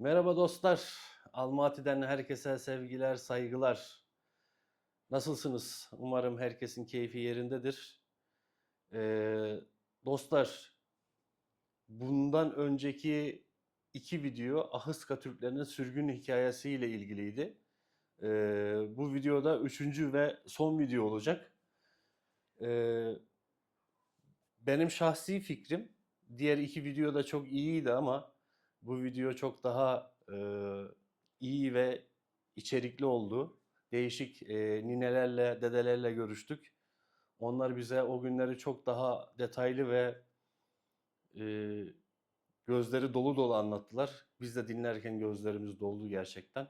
Merhaba dostlar. Almaty'den herkese sevgiler, saygılar. Nasılsınız? Umarım herkesin keyfi yerindedir. Ee, dostlar, bundan önceki iki video Ahıska Türklerinin sürgün hikayesiyle ilgiliydi. Ee, bu videoda üçüncü ve son video olacak. Ee, benim şahsi fikrim, diğer iki video da çok iyiydi ama bu video çok daha e, iyi ve içerikli oldu. Değişik e, ninelerle, dedelerle görüştük. Onlar bize o günleri çok daha detaylı ve e, gözleri dolu dolu anlattılar. Biz de dinlerken gözlerimiz doldu gerçekten.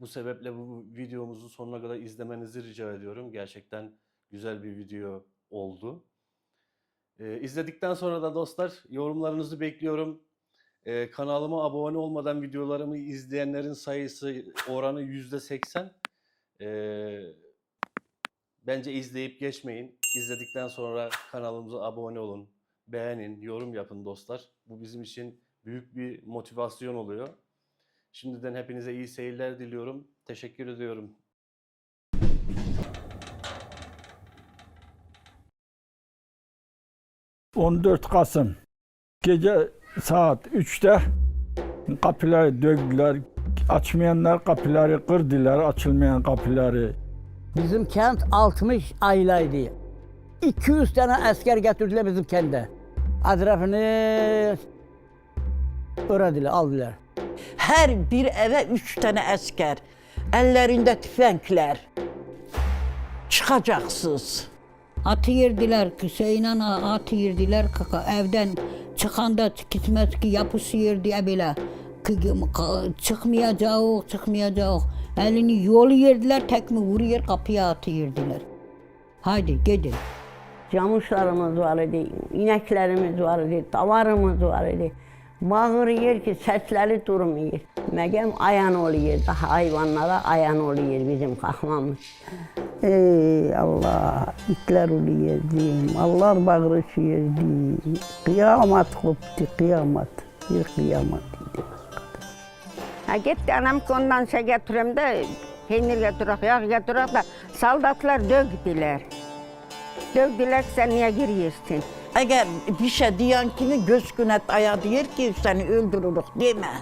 Bu sebeple bu videomuzu sonuna kadar izlemenizi rica ediyorum. Gerçekten güzel bir video oldu. E, izledikten sonra da dostlar yorumlarınızı bekliyorum. Ee, kanalıma abone olmadan videolarımı izleyenlerin sayısı oranı yüzde seksen. Ee, bence izleyip geçmeyin. İzledikten sonra kanalımıza abone olun, beğenin, yorum yapın dostlar. Bu bizim için büyük bir motivasyon oluyor. Şimdiden hepinize iyi seyirler diliyorum. Teşekkür ediyorum. Hı. 14 Kasım gece saat 3'te kapıları döktüler. Açmayanlar kapıları kırdılar, açılmayan kapıları. Bizim kent 60 ailaydı. 200 tane asker getirdiler bizim kente. Etrafını öğrendiler, aldılar. Her bir eve üç tane asker, ellerinde tüfekler. Çıkacaksınız. Atı yerdiler, Hüseyin ana atı yerdiler kaka evden çıkanda gitmez ki yapısı yerdi böyle çıkmayacak, çıkmayacak. Elini yolu yerdiler, tekme vuruyor kapıya atı yerdiler. Haydi gidin. Camışlarımız var idi, ineklerimiz var idi, davarımız var idi. Bağırıyor ki sesleri durmuyor. Megem ayan oluyor, daha hayvanlara ayan oluyor bizim kalkmamız. Ey Allah, itler oluyordu, Allah bağırışıyordu. Kıyamet koptu, kıyamet. Bir kıyamet idi. Ha gitti anam ondan şey getireyim de peynir getirek, yağ getirek de saldatlar döktüler. Dövdüler ki sen niye giriyorsun? Eğer bir şey diyen kimi göz günet aya diyor ki seni öldürürük deme.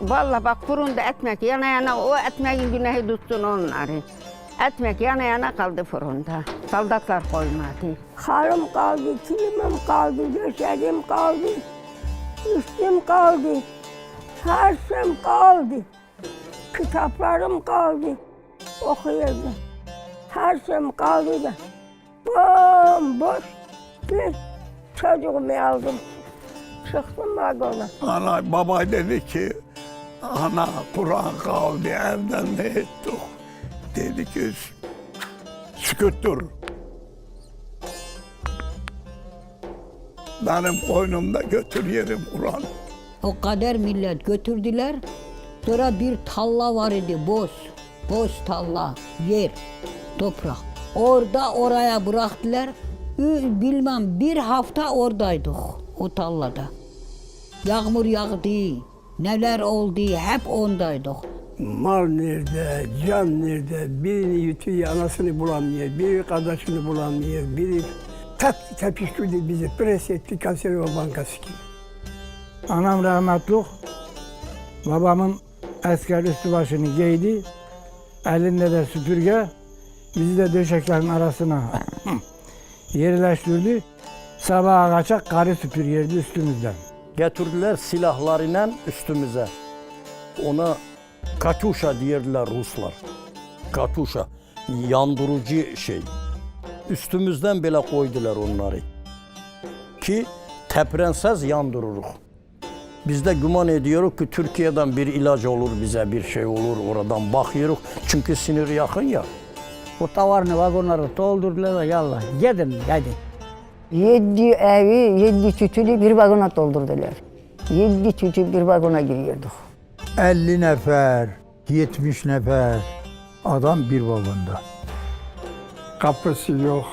Vallahi bak fırında ekmek yana yana o ekmeğin günahı tutsun onları. Ekmek yana yana kaldı fırında. Saldatlar koymadı. Harım kaldı, kilimim kaldı, döşeğim kaldı, üstüm kaldı, her şeyim kaldı. Kitaplarım kaldı, okuyordum. Her şeyim kaldı da. Bomboş bir çocuğumu aldım. Çıktım vagona. Ana baba dedi ki ana Kur'an kaldı evden ne ettik? Dedi ki süküttür. Benim koynumda götür yerim Kur'an. O kadar millet götürdüler. Sonra bir talla var idi boş. Boş talla, yer, toprak. Orada oraya bıraktılar. Bilmem bir hafta oradaydık o tallada. Yağmur yağdı, neler oldu hep ondaydık. Mal nerede, can nerede, birini yutuyor, anasını bulamıyor, biri kardeşini bulamıyor, biri tep tepiştirdi bizi, pres etti Kayseri Bankası gibi. Anam rahmetli, babamın asker üstü başını giydi, elinde de süpürge, bizi de döşeklerin arasına yerleştirdi. Sabaha kaçak karı süpürüyordu üstümüzden. getirdiler silahlarıyla üstümüze. Ona Katuşa diyerler Ruslar. Katuşa, yandırıcı şey. Üstümüzden bile koydular onları. Ki teprensiz yandırırız. Biz de güman ediyoruz ki Türkiye'den bir ilaç olur bize, bir şey olur oradan bakıyoruz. Çünkü sinir yakın ya. O tavarını, vagonları doldurdular da yallah gidin, gidin. Yedi evi, yedi tütülü bir vagona doldurdular. Yedi tütü bir vagona giriyorduk. 50 nefer, 70 nefer adam bir vagonda. Kapısı yok,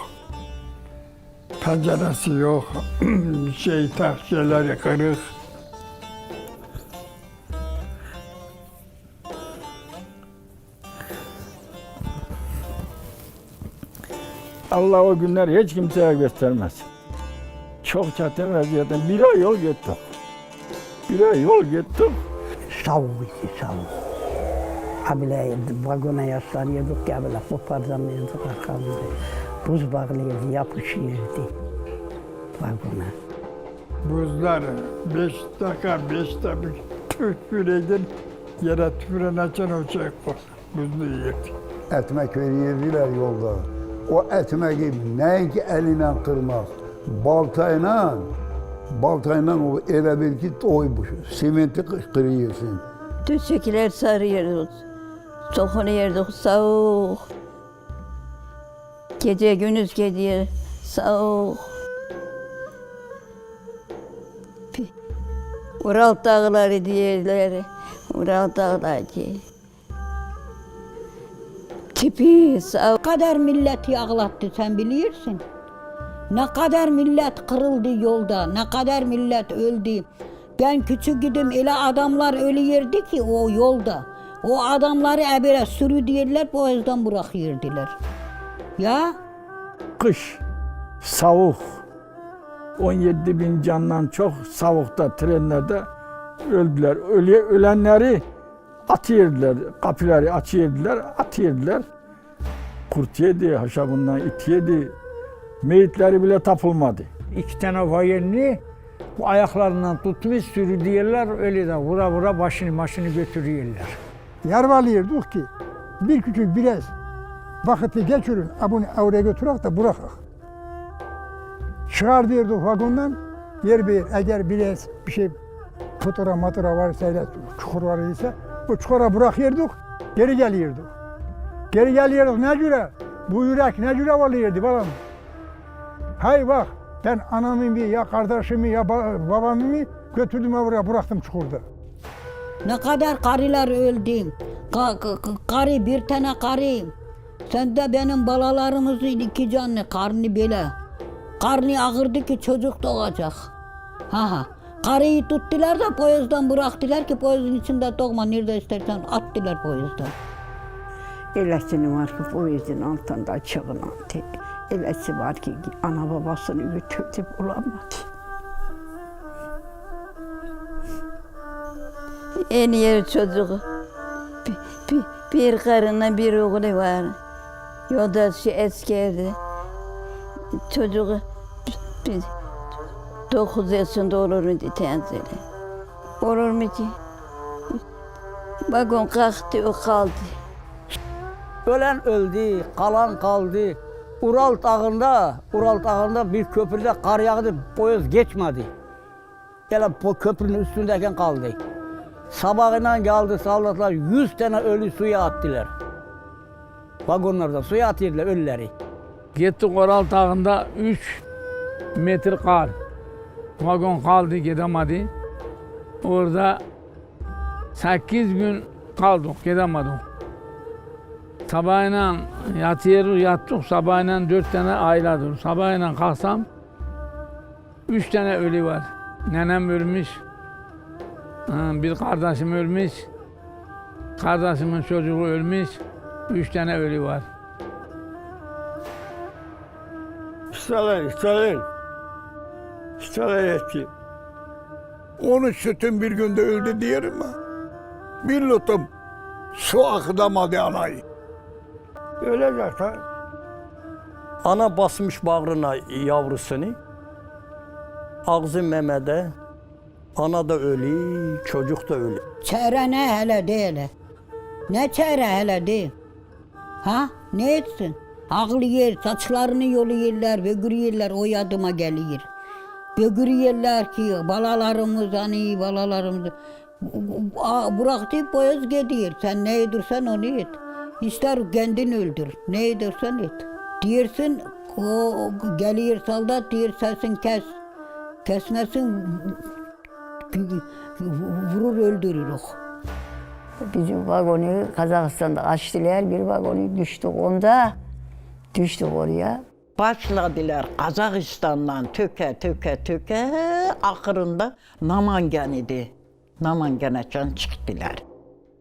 penceresi yok, şey tahsiyeleri kırık. Allah o günler hiç kimseye göstermez. Çok çatı vaziyetten bir ay yol gittik. Bir ay yol gittik. Savuk içi savuk. Abile vagona yaslanıyorduk ya böyle kopardamıyorduk arkamızda. Buz bağlıyorduk, yapışıyordu vagona. Buzlar beş dakika, beş dakika tüfüreyden yere tüfüren açan o şey koy. Buzlu yerdi. Ekmek verirdiler yolda. O ekmeği nəinki eline kırmak, baltayla, baltayla o elə bil ki doymuş. Simenti kırıyorsun. Döşekler sarıyoruz. Dokunuyoruz soğuk. Gece gündüz gidiyor soğuk. Ural dağları diyorlar. Ural dağları. Tipi kadar milleti ağlattı sen biliyorsun. Ne kadar millet kırıldı yolda, ne kadar millet öldü. Ben küçük gidim öyle adamlar ölüyordu ki o yolda. O adamları ebire sürü diyorlar, boğazdan bırakıyordular. Ya Kış, savuk. 17 bin candan çok savukta, trenlerde öldüler. Öle, ölenleri atıyordular, kapıları açıyordular, atıyordular. Kurt yedi, haşabından it yedi. Meyitleri bile tapılmadı. İki tane vayelini bu ayaklarından tutmuş sürüdüyorlar. Öyle de vura vura başını başını götürüyorlar. Yarvalıyorduk ki bir küçük biraz vakiti geçirin, abunu oraya götürək de bırakak. Çıkar diyorduk vagondan, yer bir eğer biraz bir şey fotoğraf matura varsa, çukur var ise bu çukura bırakıyorduk, geri geliyorduk. Geri geliyorduk ne göre? Bu yürek ne göre oluyordu balam? Hay bak, ben anamı mı ya kardeşimi ya ba- babamı mı götürdüm oraya bıraktım çukurda. ne kadar karılar öldü. Ka- ka- ka- karı bir tane karı. Sen de benim balalarımızın iki canlı karnı böyle. Karnı ağırdı ki çocuk doğacak. Ha ha. Karıyı tuttular da poyozdan bıraktılar ki poyozun içinde doğma nerede istersen attılar poyozdan. Eləsini var ki, yüzün altında çığınandı. Eləsi var ki, ana babasını götürdü, bulamadı. En iyi çocuğu. Bir, bir, bir karına bir oğlu var. Yoldaşı eskerdi. Çocuğu bir, dokuz yaşında olur mu tenzili. Olur mu ki? Vagon kalktı o kaldı. Ölen öldü, kalan kaldı. Ural dağında, Ural dağında bir köprüde kar yağdı, boyoz geçmedi. Gelen köprünün üstündeyken kaldı. Sabahından geldi sallatlar, 100 tane ölü suya attılar. Vagonlarda suya atıyorlar ölüleri. Gittik Oral Dağı'nda 3 metre kar. Vagon kaldı gidemedi. Orada 8 gün kaldık gidemedik. Sabahına yatıyoruz yattık sabahına 4 tane ayladır. Sabahına kalksam 3 tane ölü var. Nenem ölmüş. Bir kardeşim ölmüş. Kardeşimin çocuğu ölmüş. Üç tane ölü var. İstalar, istalar. İstalar etti. Onun sütün bir günde öldü diyelim mi? Bir lutum su akıdamadı anayı. Öyle zaten. Ana basmış bağrına yavrusunu. Ağzı memede. Ana da ölü, çocuk da ölü. Çare ne hele değil. Ne çare hele değil. Ha? Ne etsin? Ağlıyor, saçlarını yoluyorlar, bögürüyorlar, o yadıma geliyor. Bögürüyorlar ki balalarımız hani balalarımız. Bıraktı boyoz gidiyor. Sen ne edirsen onu et. İster kendin öldür. Ne edersen et. Diyorsun o geliyor soldat diyor sesin kes. Kesmesin vurur öldürür o. Bizim vagonu Kazakistan'da açtılar, bir vagonu düştük onda. Düştük oraya. Başladılar Kazakistan'dan töke töke töke ahırında Namangan idi. Namangan'a çıktılar.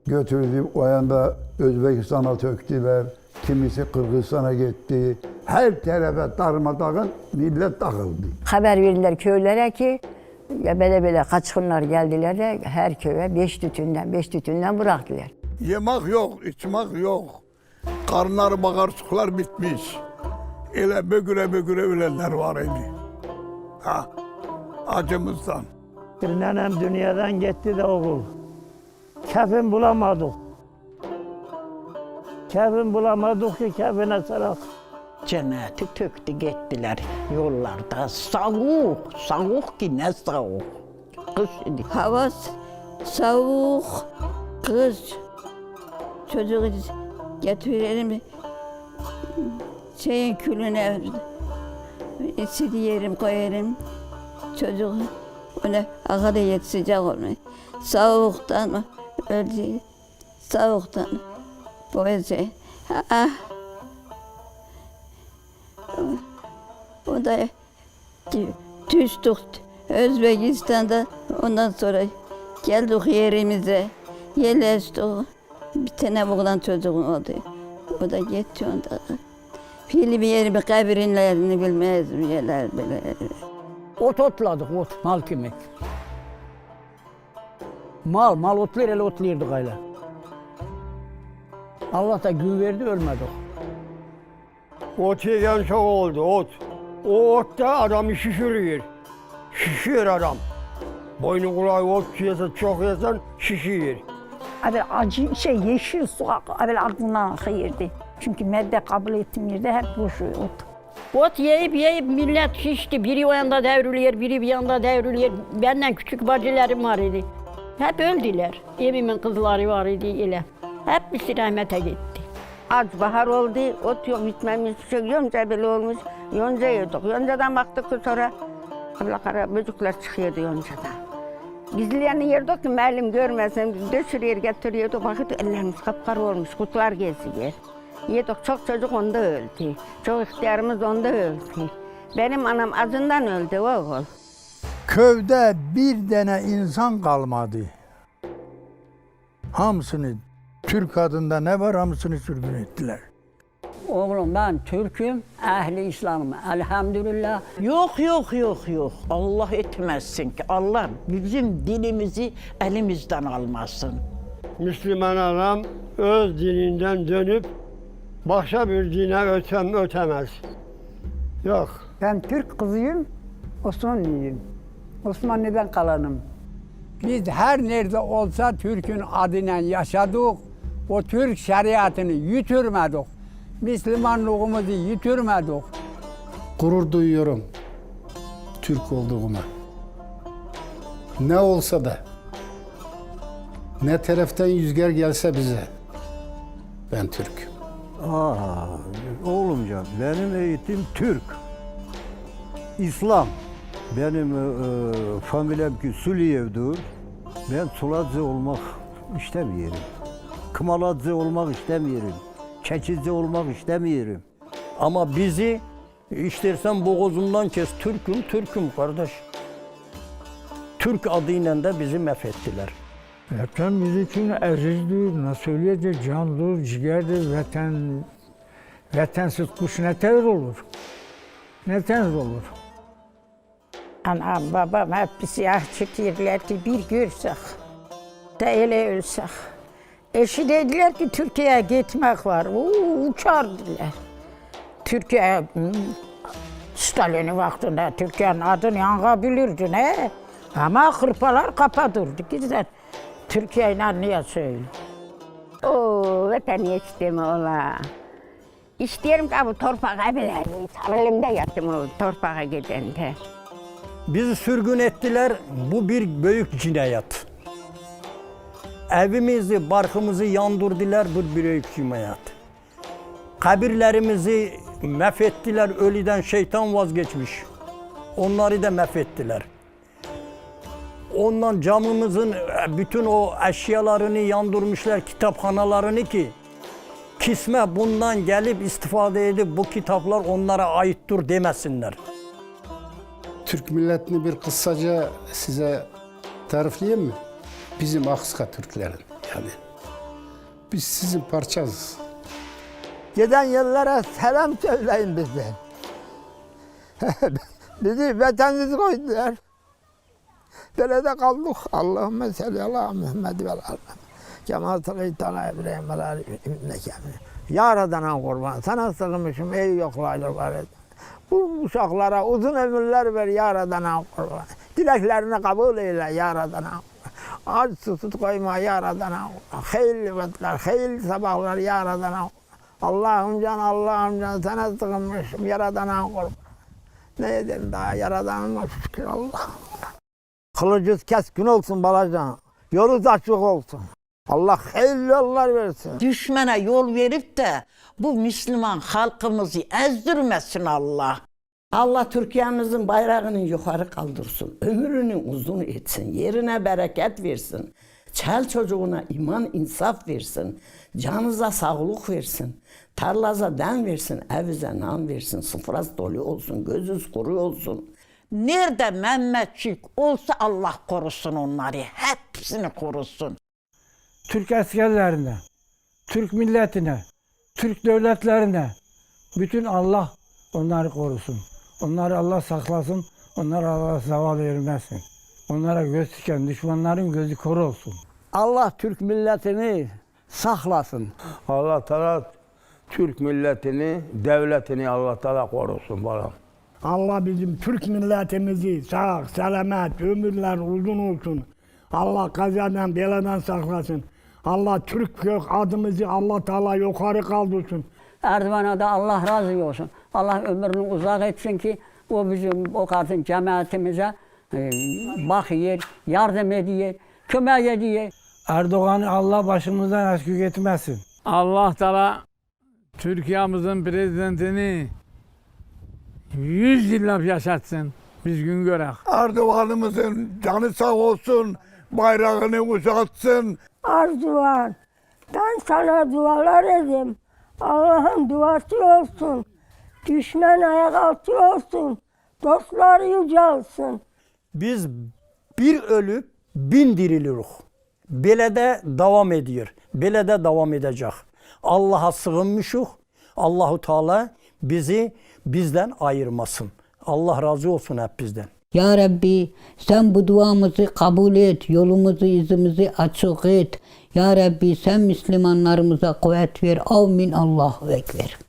Götürdü o yanda Özbekistan'a töktüler. Kimisi Kırgızistan'a gitti. Her tarafa darmadağın millet dağıldı. Haber verdiler köylere ki ya böyle böyle kaçkınlar geldiler de her köye beş tütünden, beş tütünden bıraktılar. Yemek yok, içmek yok. Karnları bakarçıklar bitmiş. Ele bögüre bögüre ölenler var idi. Ha, acımızdan. Bir nenem dünyadan gitti de oğul. Kefin bulamadık. Kefin bulamadık ki kefine sarak. Cenneti töktü gittiler yollarda. Soğuk, soğuk ki ne soğuk. Kış idi. Hava s- soğuk, kız. Çocuğu getiririm şeyin külüne içi yerim koyarım. Çocuk öyle ağrı sıcak olmuyor. Soğuktan öldü? Soğuktan. Böylece. Ah. O da düştük Özbekistan'da. Ondan sonra geldik yerimize. Yerleştik. Bir tane oğlan çocuğum oldu. O da gitti onda. Fili bir yeri bir kabrinlerini bilmez yerler böyle. Ot otladık ot, mal kimi. Mal, mal otlar ele otlayırdık öyle. Allah da gün verdi ölmedik. Ot yiyen çok oldu ot. O ot da adamı şişiriyor. Şişiyor adam. Boynu kulağı ot yesen çok yesen şişiyor. Abi acı şey yeşil su abi aklına akıyordu. Çünkü madde kabul etmiyordu hep boş ot. Ot yiyip yiyip millet şişti. Biri o yanda devriliyor, biri bir yanda devriliyor. Benden küçük bacılarım var idi. Hep öldüler. Evimin kızları var idi ile. Hepsi rahmete gitti. Az bahar oldu, ot yok, bitmemiş bir şey. Yonca bile olmuş. Yonca yedik. Yoncadan baktık sonra abla kara böcekler çıkıyordu yoncadan. Gizlerini yerdik ki melim görmesin. Döşürüyor getiriyorduk. Bakıyordu ellerimiz kapkara olmuş. Kutlar geziyor. Yedik çok çocuk onda öldü. Çok ihtiyarımız onda öldü. Benim anam acından öldü oğul. Köyde bir tane insan kalmadı. Hamısını Türk adında ne var hamısını sürgün ettiler. Oğlum ben Türk'üm, ehli İslam'ım. Elhamdülillah. Yok yok yok yok. Allah etmezsin ki. Allah bizim dinimizi elimizden almasın. Müslüman adam öz dininden dönüp başka bir dine ötem ötemez. Yok. Ben Türk kızıyım, Osmanlıyım. Osmanlı'dan kalanım. Biz her nerede olsa Türk'ün adıyla yaşadık. O Türk şeriatını yitirmedik. Müslümanlığımızı yitirmedik. gurur duyuyorum Türk olduğuma. Ne olsa da, ne taraftan rüzgar gelse bize, ben Türk'üm. Aa, oğlumcan benim eğitim Türk. İslam. Benim e, e, familyam ki Süliyev'dir. Ben Sulacı olmak istemiyorum. Kımalacı olmak istemiyorum. Çekici olmak istemiyorum. Ama bizi istersen boğazımdan kes. Türk'üm, Türk'üm kardeş. Türk adıyla da bizi mefettiler. Vatan biz için azizdir, nasıl söyleyecek, candır, ciğerdir, vatan, vatansız kuş ne ter olur? Ne ter olur? Anam babam hep siyah çıkıyorlardı bir görsek. De öyle ölsek. Eşi dediler ki Türkiye'ye gitmek var. Oo, uçardılar. Türkiye Stalin'in vaktinde Türkiye'nin adını yanabilirdi ne? Ama hırpalar kapatırdı. Güzel. Türkiye ile niye söyle? Oo, vatan isteme ola. İsterim ki bu torpağa bilerim. Sarılımda yattım o torpağa gidende. Bizi sürgün ettiler. Bu bir büyük cinayet. Evimizi, barkımızı yandırdılar. Bu bir büyük cinayet. Kabirlerimizi mefettiler. Ölüden şeytan vazgeçmiş. Onları da mefettiler. Ondan camımızın e, bütün o eşyalarını yandırmışlar, kitapxanalarını ki kisme bundan gelip istifade edip bu kitaplar onlara aittir demesinler. Türk milletini bir kısaca size tarifleyeyim mi? Bizim Akska Türklerin yani. Biz sizin parçanız. Giden yerlere selam söyleyin bizden. Bizi vatanınız koydular. Böyle de kaldık. Allahümme salli ala Muhammed ve ala Kemal sallallahu İbrahim ve ala inneke Yaradana kurban. Sana sığınmışım ey yoklaylar var. Bu uşaklara uzun ömürler ver Yaradana kurban. Dileklerini kabul eyle Yaradana Aç susuz koyma Yaradana Hayırlı vakitler, hayırlı sabahlar Yaradana Allah'ım can, Allah'ım can sana sığınmışım Yaradana kurban. Ne edeyim daha Yaradanıma şükür Allah. Kılıcız keskin olsun balacan. Yolunuz açık olsun. Allah hayırlı yollar versin. Düşmana yol verip de bu Müslüman halkımızı ezdirmesin Allah. Allah Türkiye'mizin bayrağını yukarı kaldırsın. Ömrünü uzun etsin. Yerine bereket versin. Çel çocuğuna iman insaf versin. Canınıza sağlık versin. Tarlaza den versin. Evize nan versin. Sıfıraz dolu olsun. Gözünüz kuru olsun. Nerede Mehmetçik olsa Allah korusun onları. Hepsini korusun. Türk askerlerine, Türk milletine, Türk devletlerine bütün Allah onları korusun. Onları Allah saklasın, onlara Allah zaval vermesin. Onlara göz diken düşmanların gözü kör olsun. Allah Türk milletini saklasın. Allah Teala Türk milletini, devletini Allah Teala korusun balam. Allah bizim Türk milletimizi sağ, selamet, ömürler uzun olsun. Allah kazadan, beladan saklasın. Allah Türk gök adımızı Allah Teala yukarı kaldırsın. Erdoğan'a da Allah razı olsun. Allah ömrünü uzak etsin ki o bizim o kadın cemaatimize e, bakıyor, yardım ediyor, kömek ediyor. Erdoğan'ı Allah başımızdan aşkı etmesin. Allah Teala Türkiye'mizin prezidentini 100 yıl yaşatsın. Biz gün görek. Erdoğan'ımızın canı sağ olsun, bayrağını uzatsın. Arzuan, ben sana dualar edeyim. Allah'ın duası olsun. Düşman ayak altı olsun. Dostlar yücelsin. Biz bir ölüp bin diriliriz. Belə də davam ediyor. Belə də davam edecek. Allah'a sığınmışıq. Allahu Teala bizi bizden ayırmasın. Allah razı olsun hep bizden. Ya Rabbi sen bu duamızı kabul et, yolumuzu, izimizi açık et. Ya Rabbi sen Müslümanlarımıza kuvvet ver. Amin. Allahu Ekber.